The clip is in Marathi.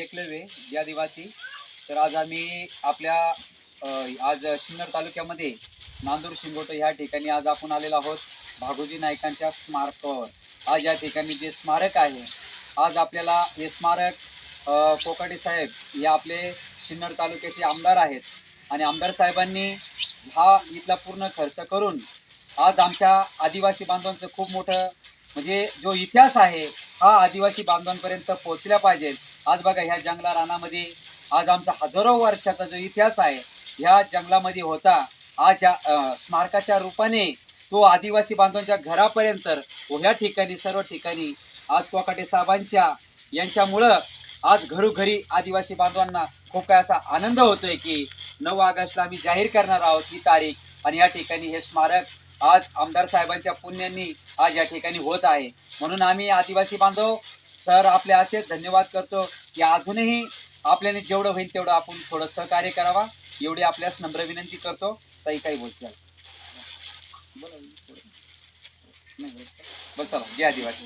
एकलव्य जे आदिवासी तर आज आम्ही आपल्या आज सिन्नर तालुक्यामध्ये नांदूर शिंगोट ह्या ठिकाणी आज आपण आलेलो आहोत. भागोजी नायकांच्या स्मारकावर. आज या ठिकाणी जे स्मारक आहे आज आपल्याला हे स्मारक कोकाटे साहेब हे आपले सिन्नर तालुक्याचे आमदार आहेत. आणि आमदार साहेबांनी हा इथला पूर्ण खर्च करून आज आमच्या आदिवासी बांधवांचं खूप मोठं म्हणजे जो इतिहास आहे हा आदिवासी बांधवांपर्यंत पोहोचला पाहिजे. आज बघा ह्या जंगला रानामध्ये आज आमचा हजारो वर्षाचा जो इतिहास आहे ह्या जंगलामध्ये होता. आज या स्मारकाच्या रूपाने तो आदिवासी बांधवांच्या घरापर्यंत ह्या ठिकाणी सर्व ठिकाणी आज कोकाटे साहेबांच्या यांच्यामुळं आज घरोघरी आदिवासी बांधवांना खूप काय असा आनंद होतोय की नऊ ऑगस्टला आम्ही जाहीर करणार आहोत ही तारीख. आणि या ठिकाणी हे स्मारक आज आमदार साहेबांच्या पुण्यांनी आज या ठिकाणी होत आहे. म्हणून आम्ही आदिवासी बांधव सर आपले असे धन्यवाद करतो की अजूनही आपल्याने जेवढं होईल तेवढं आपण थोडं सहकार्य करावा. एवढी आपल्यास नम्र विनंती करतो. ताई काही बोलते बोला चला. जय आदिवासी